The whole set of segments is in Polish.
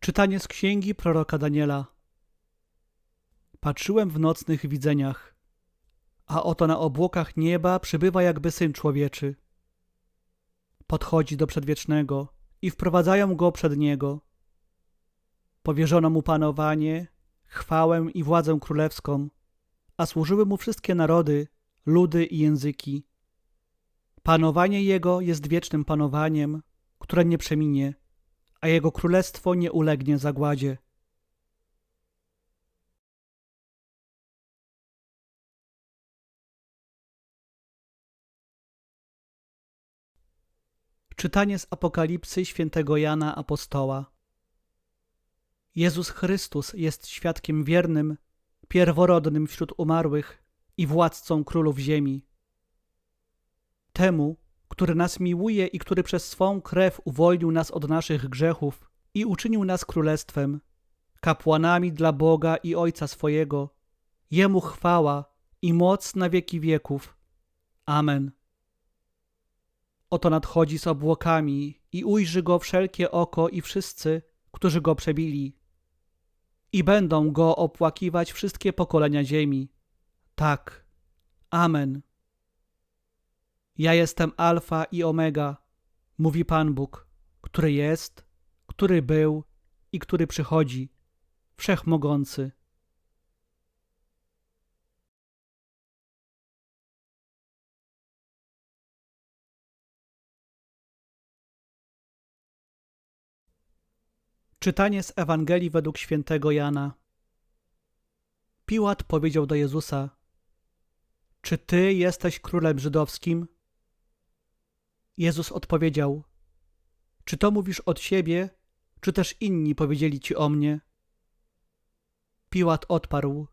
Czytanie z księgi proroka Daniela. Patrzyłem w nocnych widzeniach, a oto na obłokach nieba przybywa jakby syn człowieczy. Podchodzi do przedwiecznego i wprowadzają go przed niego. Powierzono mu panowanie, chwałę i władzę królewską, a służyły mu wszystkie narody, ludy i języki. Panowanie jego jest wiecznym panowaniem, które nie przeminie, a jego królestwo nie ulegnie zagładzie. Czytanie z Apokalipsy świętego Jana Apostoła. Jezus Chrystus jest świadkiem wiernym, pierworodnym wśród umarłych i władcą królów ziemi. Temu, który nas miłuje i który przez swą krew uwolnił nas od naszych grzechów i uczynił nas królestwem, kapłanami dla Boga i Ojca swojego. Jemu chwała i moc na wieki wieków. Amen. Oto nadchodzi z obłokami i ujrzy go wszelkie oko i wszyscy, którzy go przebili. I będą go opłakiwać wszystkie pokolenia ziemi. Tak. Amen. Ja jestem Alfa i Omega, mówi Pan Bóg, który jest, który był i który przychodzi, wszechmogący. Czytanie z Ewangelii według świętego Jana. Piłat powiedział do Jezusa: Czy ty jesteś królem żydowskim? Jezus odpowiedział: Czy to mówisz od siebie, czy też inni powiedzieli ci o mnie? Piłat odparł: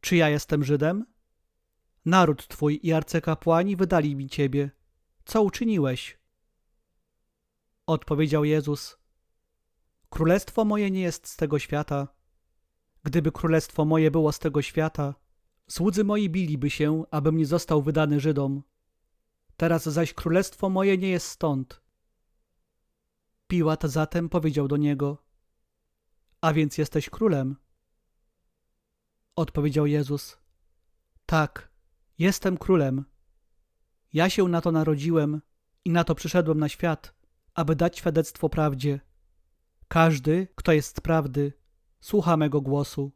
Czy ja jestem Żydem? Naród twój i arcykapłani wydali mi ciebie. Co uczyniłeś? Odpowiedział Jezus: Królestwo moje nie jest z tego świata. Gdyby królestwo moje było z tego świata, słudzy moi biliby się, abym nie został wydany Żydom. Teraz zaś królestwo moje nie jest stąd. Piłat zatem powiedział do niego: A więc jesteś królem? Odpowiedział Jezus: Tak, jestem królem. Ja się na to narodziłem i na to przyszedłem na świat, aby dać świadectwo prawdzie. Każdy, kto jest prawdy, słucha mego głosu.